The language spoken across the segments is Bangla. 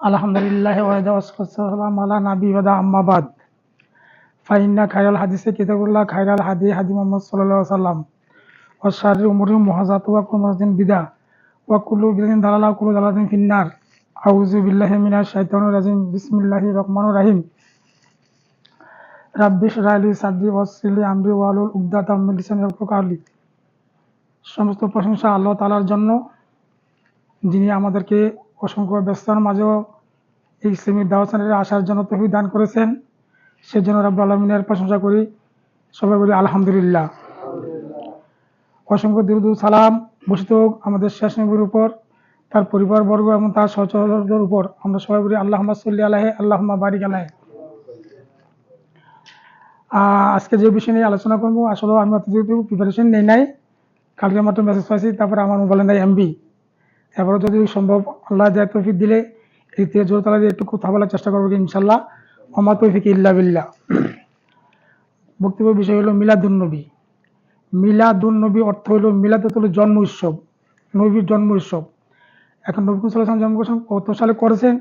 আলহামদুলিল্লাহ রহিম। রাব্বি ইশরাহ লি সাদরি ওয়াসসির লি আমরি মিন লিসানি ইয়াফকাহু কাওলি সমস্ত প্রশংসা আল্লাহ তাআলার জন্য, যিনি আমাদেরকে অসংখ্য ব্যস্ততার মাঝেও এই ইসলামী চ্যানেলে আসার জন্য তৌফিক দান করেছেন। সেজন্য রাব্বুল আলমিনের প্রশংসা করি। সবাই বলি আলহামদুলিল্লাহ। অসংখ্য দীর্ঘ সালাম বসিত আমাদের শেষ নবীর উপর, তার পরিবারবর্গ এবং তার সহচরদের উপর। আমরা সবাই বলি আল্লাহ সাল্লি আলাহে আল্লাহ বারিক আলাহে আজকে যে বিষয় নিয়ে আলোচনা করব, আসলে আমি অত প্রিপারেশন নেই নাই। কালকে মাত্র মেসেজ পাইছি, তারপরে আমার মোবাইলে নাই এমবি এবারও যদি সম্ভব, আল্লাহ দেয় তৌফিক দিলে এই জোর তালা দিয়ে একটু কথা বলার চেষ্টা করব ইনশাল্লাহ আমার তৌফিক ইল্লা বিল্লাহ। বক্তব্য বিষয় হলো মিলাদুন নবী। মিলাদুন নবী অর্থ হলো মিলাদ হলো জন্ম উৎসব, নবীর জন্ম উৎসব। এখন নবী সাল্লাম জন্ম করেছেন কত সালে করেছেন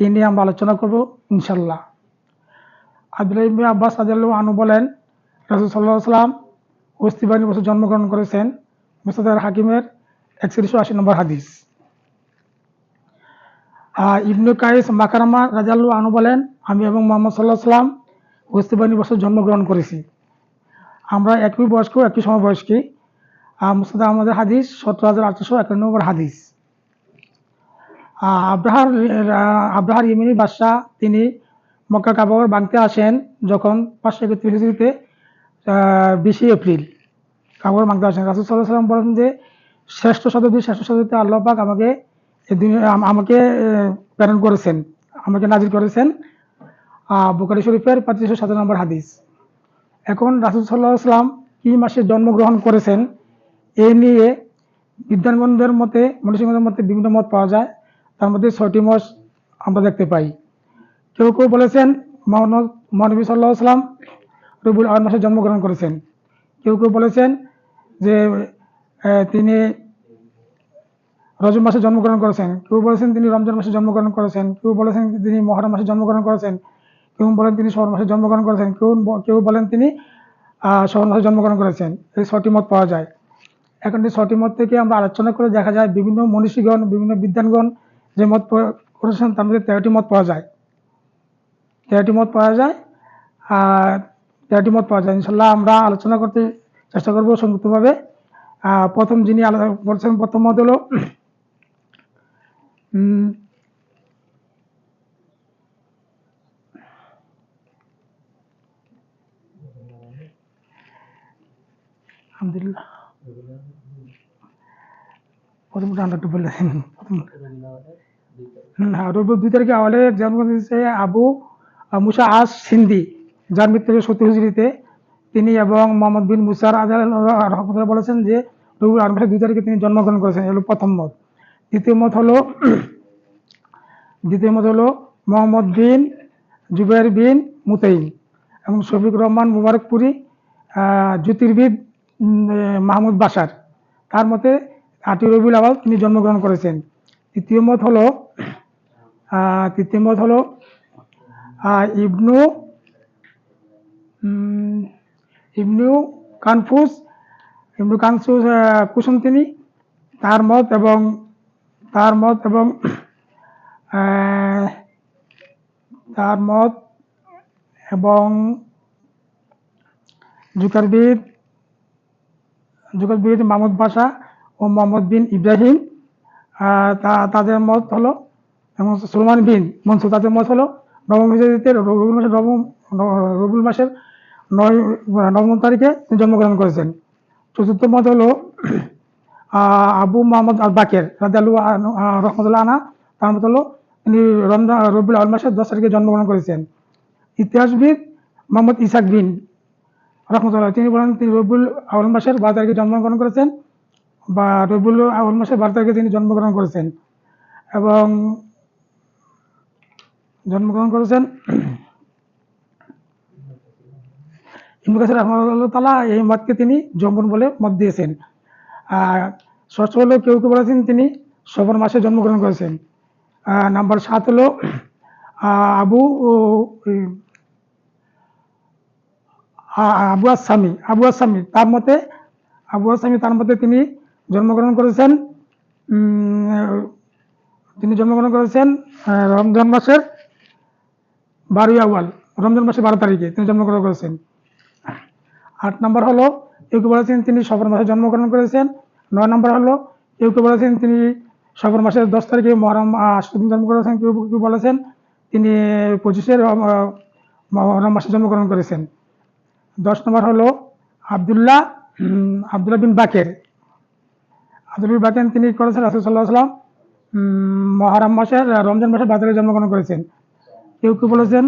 এই নিয়ে আমরা আলোচনা করব ইনশাল্লাহ আব্দুল্লাহ আব্বাস আদাল্লাহ আনু বলেন, রাসুল সাল্লাহ সাল্লাম ওস্তিবানী বছর জন্মগ্রহণ করেছেন। মুস্তাদার হাকিমের একশো আশি নম্বর হাদিস। ইবনু কাইস মাকারামা রাজাল্লু আনু বলেন, আমি এবং মোহাম্মদ সাল্লাহ সাল্লাম ওস্তিবানী বছর জন্মগ্রহণ করেছি। আমরা একই বয়স্ক, একই সময় বয়স্কী মুস্তাদা আমাদের হাদিস সতেরো হাজার আটশো একান্ন নম্বর হাদিস। আব্রাহার আব্রাহার ইমিনী বাদশাহ, তিনি মক্কা কাবাগর বাংতে আসেন যখন পাঁচশো একত্রিশ হিজড়িতে বিশে এপ্রিল। কাবাগর বাংতে আসেন। রাসুল সাল্লাহ সাল্লাম বলেন যে, শ্রেষ্ঠ শতাব্দী শ্রেষ্ঠ শতাব্দীতে আল্লাহ পাক আমাকে আমাকে প্রেরণ করেছেন, আমাকে নাজির করেছেন। বুখারী শরীফের পঁচিশশো সাত নম্বর হাদিস। এখন রাসুল সাল্লাহ সাল্লাম কি মাসে জন্মগ্রহণ করেছেন, এ নিয়ে বিদ্যানগণদের মতে, মনীষীগণদের মধ্যে বিভিন্ন মত পাওয়া যায়। তার মধ্যে ছয়টি মাস আমরা দেখতে পাই। কেউ কেউ বলেছেন মহান- মহানবী সাল্লাহ সাল্লাম রবিউল আওয়াল মাসে জন্মগ্রহণ করেছেন। কেউ কেউ বলেছেন যে তিনি রজব মাসে জন্মগ্রহণ করেছেন। কেউ বলেছেন তিনি রমজান মাসে জন্মগ্রহণ করেছেন। কেউ বলেছেন তিনি মহরম মাসে জন্মগ্রহণ করেছেন। কেউ বলেন তিনি শহর মাসে জন্মগ্রহণ করেছেন। কেউ কেউ বলেন তিনি শহর মাসে জন্মগ্রহণ করেছেন। এই ছটি মত পাওয়া যায়। এখন এই ছটি মত থেকে আমরা আলোচনা করে দেখা যায় বিভিন্ন মনীষীগণ, বিভিন্ন বিদ্যানগণ যে মত করেছেন, তার মধ্যে তেরোটি মত পাওয়া যায়। তেরোটি মত পাওয়া যায়। আর তেরোটি মত পাওয়া যায়। ইনশাল্লাহ আমরা আলোচনা করতে চেষ্টা করব আহ, প্রথম যিনি আলোচনা বলছেন প্রথম মত হলো আবু মুসা আস সিন্ধি যার মৃত্যু সত্যি হুজরিতে তিনি এবং মোহাম্মদ বিন মুসার আজাল বলেছেন যে রবি আট দুই তারিখে তিনি জন্মগ্রহণ করেছেন এগুলো প্রথম মত। দ্বিতীয় মত হলো, দ্বিতীয় মত হলো মোহাম্মদ বিন জুবাইর বিন মুতাইন এবং শফিক রহমান মুবারকপুরি জ্যোতির্বিদ মাহমুদ বাসার তার মতে আটই রবিউল আওয়াল তিনি জন্মগ্রহণ করেছেন। তৃতীয় মত হলো তৃতীয় মত হলো ইবনু ইবনু কানফুস ইবনু কানফুস কুসুম তিনি, তার মত এবং, তার মত এবং তার মত এবং জুকারবিদ জুকারবিদ মাহমুদ বাসা ও মোহাম্মদ বিন ইব্রাহিম তাদের মত হলো, এবং সুলমান বিন মনসুর তাদের মত হলো নবম হিজরিতে রবিউল মাসের নবম রবিউল মাসের নয় নবম তারিখে তিনি জন্মগ্রহণ করেছেন। চতুর্থ মত হলো আবু মোহাম্মদ আল বাকের রাজালু রহমতুল্লাহ আনা তার মত হলো, তিনি রমজান রবিউল আল মাসের দশ তারিখে জন্মগ্রহণ করেছেন। ইতিহাসবিদ মোহাম্মদ ইসাক বিন রহমতুল্লাহ তিনি বলেন তিনি রবিউল আউল মাসের বারো তারিখে জন্মগ্রহণ করেছেন বা রবিউল আউল মাসের বারো তারিখে তিনি জন্মগ্রহণ করেছেন। এবং জন্মগ্রহণ করেছেন। ইবনে কাসির রহমাতুল্লাহ এই মতকে তিনি যৌবন বলে মত দিয়েছেন। ষষ্ঠ হলো কেউ কেউ বলেছেন তিনি শ্রবণ মাসে জন্মগ্রহণ করেছেন। নাম্বার সাত হলো আবু আবু আসামি আবু আসামি তার মতে, আবু আসামি তার মতে তিনি জন্মগ্রহণ করেছেন তিনি জন্মগ্রহণ করেছেন রমজান মাসের বারোই আওয়াল রমজান মাসের বারো তারিখে তিনি জন্মগ্রহণ করেছেন। আট নম্বর হলো কেউ কেউ বলেছেন তিনি সফর মাসে জন্মগ্রহণ করেছেন। নয় নম্বর হলো কেউ কেউ বলেছেন তিনি সফর মাসের দশ তারিখে মহরম আশুদিন জন্ম করেছেন। কেউ কেউ বলেছেন তিনি পঁচিশে মহরম মাসে জন্মগ্রহণ করেছেন। দশ নম্বর হলো, আবদুল্লাহ আবদুল্লাহ বিন বাকের। আব্দুল বিন বাকের তিনি করেছেন রাসুল সাল্লাহ সাল্লাম মহারাম মাসের, রমজান মাসের বাজারে জন্মগ্রহণ করেছেন। কেউ কেউ বলেছেন,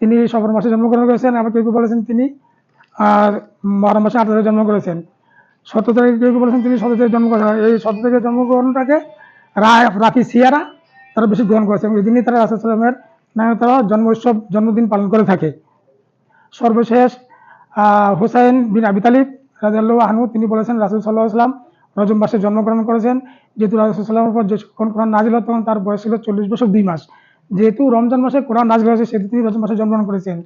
তিনি সফর মাসে জন্মগ্রহণ করেছেন, আবার কেউ কেউ বলেছেন তিনি, আর বারো মাসে তারিখে জন্ম করেছেন। সতেরো তারিখে কেউ কেউ বলেছেন তিনি সতেরো তারিখে জন্ম করেছেন। এই সতেরো তারিখে জন্মগ্রহণটাকে রাফি সিয়ারা তারা বেশি গ্রহণ করেছেন এই দিনই তারা রাসুল সাল্লামের নামে তারা জন্ম উৎসব, জন্মদিন পালন করে থাকে। সর্বশেষ হুসাইন বিন আবি তালিব রাজাল্লাহ তিনি বলেছেন রাসুল সাল্লাহ আসলাম রজব মাসে জন্মগ্রহণ করেছেন। যেহেতু রাসুল সাল্লামের উপর যখন কোরআন নাজিল তখন তার বয়স ছিল চল্লিশ বছর, দুই মাস। যেহেতু রমজান মাসে কোরআন নাজিল হয়েছে সেহেতু তিনি রজব মাসে জন্মগ্রহণ করেছেন।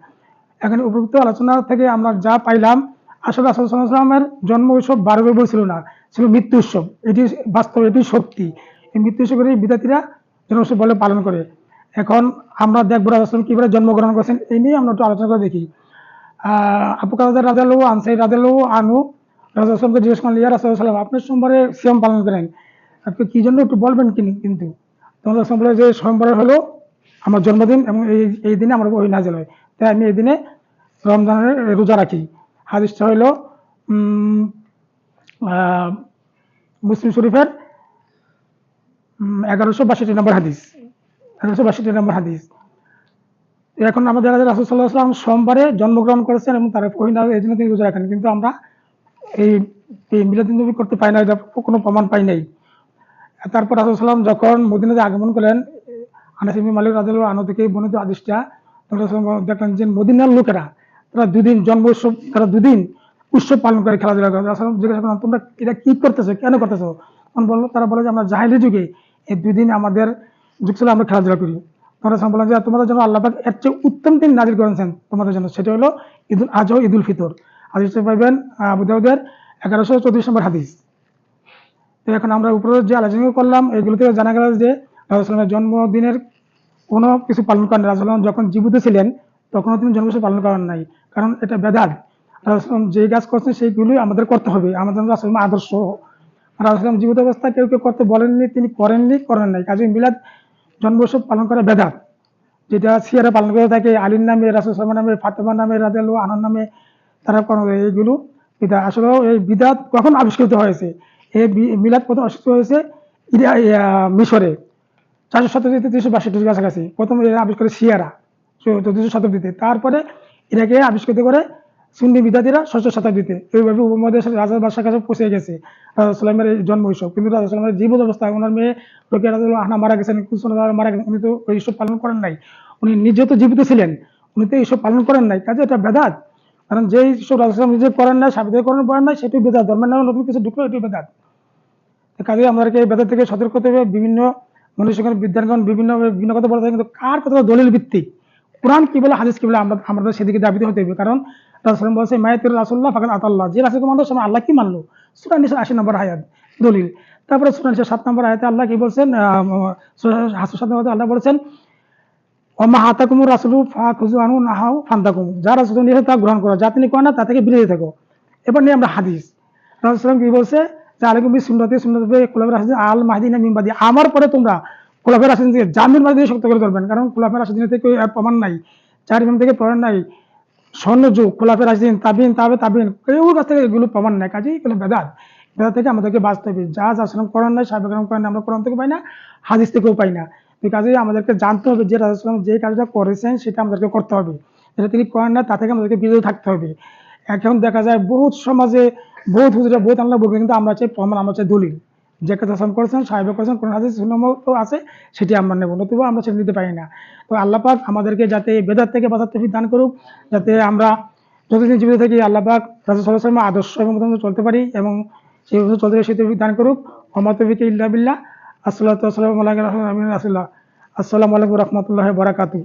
এখানে উপযুক্ত আলোচনা থেকে আমরা যা পাইলাম আসলে রাসুল সাল্লাহ আসলামের জন্ম উৎসব বারো বই ছিল না ছিল মৃত্যু উৎসব। এটি বাস্তব এটি সত্যি এই মৃত্যু উৎসবের বিদ্যার্থীরা জন্ম উৎসব বলে পালন করে। এখন আমরা দেখব রাসুল কীভাবে জন্মগ্রহণ করেছেন এই নিয়ে আমরা একটু আলোচনা করে দেখি। আহ, আবু কালাদার রাজালু আনসাই রাজালু আনু রাজা জিজ্ঞেস করলেন ইয়া রাসুলাম আপনি সোমবারে সিয়াম পালন করেন? আপনি কি জন্য একটু বলবেন কিন- কিন্তু। রাসূল বলে যে সোমবারে হলো আমার জন্মদিন এবং এই এই দিনে আমার ওই নাজেল হয়। তাই আমি এই দিনে রমজানের রোজা রাখি। হাদিসটা আহ, মুসলিম শরীফের এগারোশো বাষট্টি নম্বর হাদিস। এগারোশো বাষট্টি নম্বর হাদিস। এখন আমাদের রাসুল সাল্লাহ সোমবারে জন্মগ্রহণ করেছেন এবং তারা পহিনা এই জন্য তিনি রোজা রাখেন। কিন্তু আমরা এই এই মিলাদিন নবী করতে পাই না এটা কোনো প্রমাণ পাই নাই। তারপর রাসুল সাল্লাম যখন মদিনাতে আগমন করলেন আনাসিমি মালিক রাজুল আনো থেকে বর্ণিত আদেশটা দেখলেন যে মদিনার লোকেরা, তারা দুদিন জন্ম উৎসব, তারা দুদিন উৎসব পালন করে খেলাধুলা করে। জিজ্ঞাসা করলেন তোমরা এটা কি করতেছো? কেন করতেছো? তখন বলল, তারা বলে যে, আমরা জাহিলি যুগে এই দুদিন আমাদের যুগ ছিল আমরা খেলাধুলা করি। তোমরা বললেন যে তোমাদের জন্য আল্লাহ পাক এর চেয়ে উত্তম দিন নাজিল করেছেন তোমাদের জন্য। সেটা হলো ঈদুল আজহ ঈদুল ফিতর। হাদিসটা পাইবেন আবু দাউদের এগারোশো চৌত্রিশ নম্বর হাদিস। তো এখন আমরা উপরে যে আলোচনা করলাম এগুলো থেকে জানা গেল যে রাজুসালামের জন্মদিনের কোনো কিছু পালন করেন রাজুসালাম যখন জীবিত ছিলেন, তখনও তিনি জন্মদিন পালন করেন নাই। কারণ এটা বেদাত। রাজুসালাম যে কাজ করছেন, সেইগুলোই আমাদের করতে হবে। আমাদের রাসুলাম আদর্শ। রাজুসালাম জীবিত অবস্থা কেউ কেউ করতে বলেননি, তিনি করেননি, করেন নাই। কাজে মিলাদ জন্ম উৎসব পালন করা বেদাত। যেটা সিয়ারা পালন করে থাকে, আলীর নামে, রাসুল সালমান নামে ফাতেমা নামে রাজেল আনার নামে তারা কোনো এইগুলো বিদাত। আসলে এই বিদাত কখন আবিষ্কৃত হয়েছে? এই মিলাদ প্রথম আবিষ্কৃত হয়েছে? মিশরে। চারশো শতাব্দীতে তিনশো বাষট্টির কাছাকাছি। প্রথম এরা আবিষ্কার করে সিয়ারা চৌত্রিশশো শতাব্দীতে তারপরে এটাকে আবিষ্কৃত করে সুন্নি বিদ্যার্থীরা ষষ্ঠ শতাব্দীতে এইভাবে উপমহাদেশের রাজা বাদশার কাছে পৌঁছে গেছে রাজা সালামের এই জন্ম উৎসব। কিন্তু রাজা সালামের জীবন অবস্থা, ওনার মেয়ে রোকেয়া রাজা আহনা মারা গেছেন কুলসুন মারা গেছেন, উনি তো ওই উৎসব পালন করেন নাই। উনি নিজে তো জীবিত ছিলেন, উনি তো এইসব পালন করেন নাই। কাজে এটা বেদাত। কারণ যেই সব রাজা সালাম নিজে করেন নাই সাবিদের করেন করেন নাই সেটি বেদাত। ধর্মের নামে নতুন কিছু ঢুকলো এটাই বেদাত। কাজে আমাদেরকে এই বেদাত থেকে সতর্ক হতে হবে। বিভিন্ন মনুষ্যগণ বিদ্যানগণ বিভিন্ন বিভিন্ন কথা বলে থাকে কিন্তু কার কথা দলিল ভিত্তিক? কোরআন কি বলে, হাদিস কি বলে, আমরা আমাদের সেদিকে দাবিতে হতে হবে। কারণ রাসুলাম বলছে মায়াতুর রাসুল্লাহ ফাকাত আতাল্লাহ। যে রাসুলকে মানলো, সে আল্লাহ কি মানলো? সুরান নিশা আশি নম্বর আয়াত, দলিল। তারপরে সুরান সাত নম্বর আয়াতে আল্লাহ কি বলছেন হাসু সাত নম্বর আল্লাহ বলছেন অমা হাতাকুমুর রাসুলু ফা খুজু আনু নাহাও ফান্তাকুম যা রাসুল নিয়ে তা গ্রহণ করো, যা তিনি করেন না, তা থেকে বিরতি থাকো। এবার নিয়ে আমরা হাদিস। রাসুলাম কি বলছে আল মাহদিনা আমার পরে তোমরা হাসিন থেকে জামির মাহদিন শক্ত করে ধরবেন। কারণ কুলাবের হাসিন থেকে প্রমাণ নাই। চার ইমাম থেকে প্রমাণ নাই। স্বর্ণ যুগ খোলাফের হাসিন তাবিন, তাবে, তাবিন, কেউ কাছ থেকে এগুলো প্রমাণ নাই। কাজেই এগুলো বেদাত। বেদাত থেকে আমাদেরকে বাঁচতে হবে। যা আসলাম করার নাই, সাহেব করেন আমরা কোরআন থেকে পাই না, হাদিস থেকেও পাই না। তো কাজেই আমাদেরকে জানতে হবে যে রাজুসালাম যে কাজটা করেছেন, সেটা আমাদেরকে করতে হবে। যেটা তিনি করেন না, তা থেকে আমাদেরকে বিরত থাকতে হবে। এখন দেখা যায় বহুত সমাজে বহুত হুজুরা বহুত আল্লাহ বলবে, কিন্তু আমরা চাই প্রমাণ, আমরা চাই দলিল। যে কাজ আসলাম করেছেন, সাহেব করেছেন, কোন হাদিস সুন্নত আছে, সেটি আমরা নেব, নতুবা আমরা সেটি নিতে পারি না। তো আল্লাহ পাক আমাদেরকে যাতে বেদার থেকে বাঁচার তৌফিক দান করুক, যাতে আমরা যতদিন জীবিত থাকি, আল্লাহ পাক রাসুল সাল্লাহ আদর্শ এবং চলতে পারি এবং সেই চলতে সেই তৌফিক দান করুক। অমাতবিকে ইল্লা বিল্লাহ। আসসালামু আলাইকা রাসুল্লাহ আসসালামু আলাইকুম রহমতুল্লাহ বরাকাতু